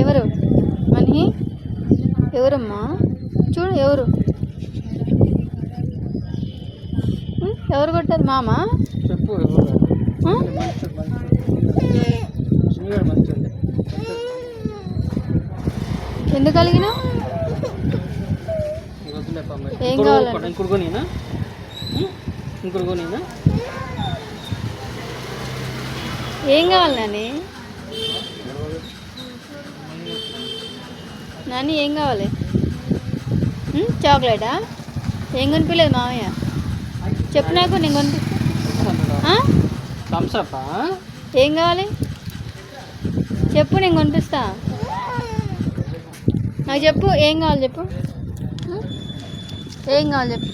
ఎవరు? మనీ? ఎవరమ్మా? చూడు ఎవరు? ఎవరు కొట్టారు? మామ? చెప్పు ఎందుకు కలిగిన ఏం ఇంకోటి కొనినా? ఇంకోటి కొనినా? ఏం కావాలి నాని? నాని ఏం కావాలి? చాక్లెటా? ఏం కొనిపించలేదు మామయ్య? చెప్పు నాకు నేను కొనిపి ఏం కావాలి? చెప్పు నేను కొనిపిస్తా. నాకు చెప్పు ఏం కావాలి చెప్పు? ఏం కావాలి చెప్పు?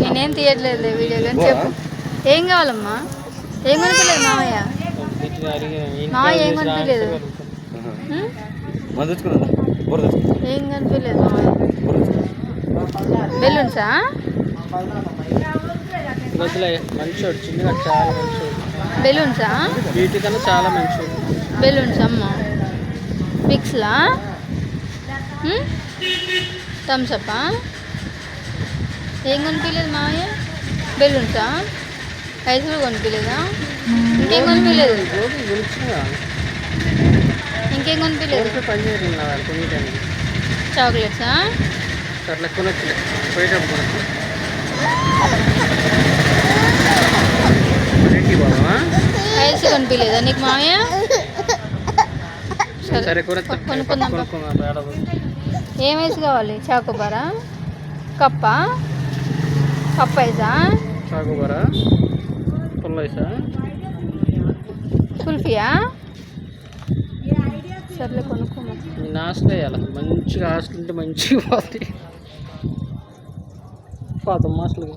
నేనేం తీయట్లేదు వీడియో కానీ చెప్పు. ఏం కావాలమ్మా? ఏం కొనిపించలేదు మామయ్య? ఏం కొనిపించలేదు? మంది తెచ్చుకున్నా బోర్ తెచ్చుకున్నా ఏం కనిపించలేదు బెలూన్సా? వద్దులే మంచోడు చిన్నగా చాలా మంచోడు. బెలూన్సా? చాలా మంచోడు. బెలూన్స్ అమ్మ. పిక్స్లా థమ్సప్పా ఏం కొనిపించలేదు బెలూన్సా? ఐస్ కూడా కొనిపించలేదా? ఇంకేం కొనిపించలేదు ఇంకేం కొనిపించలేదు చాక్లెట్సా? అట్లా కొనొచ్చులే పోయేటప్పుడు కొనొచ్చు. ఐస్ కొనిపించలేదా నీకు మామయ్య సరే కొనొచ్చు. కొనుక్కుందాం ఏం ఐస్ కావాలి? చాకోబారా? కప్పా? కప్ ఐసా చాకోబారా? పుల్లైసా? కుల్ఫియా సర్లే కొనుక్కోమా మీ నాశనం వేయాలి మంచిగా హాస్టల్ ఉంటే మంచిగా పోతాయి పాత మాస్టర్లు.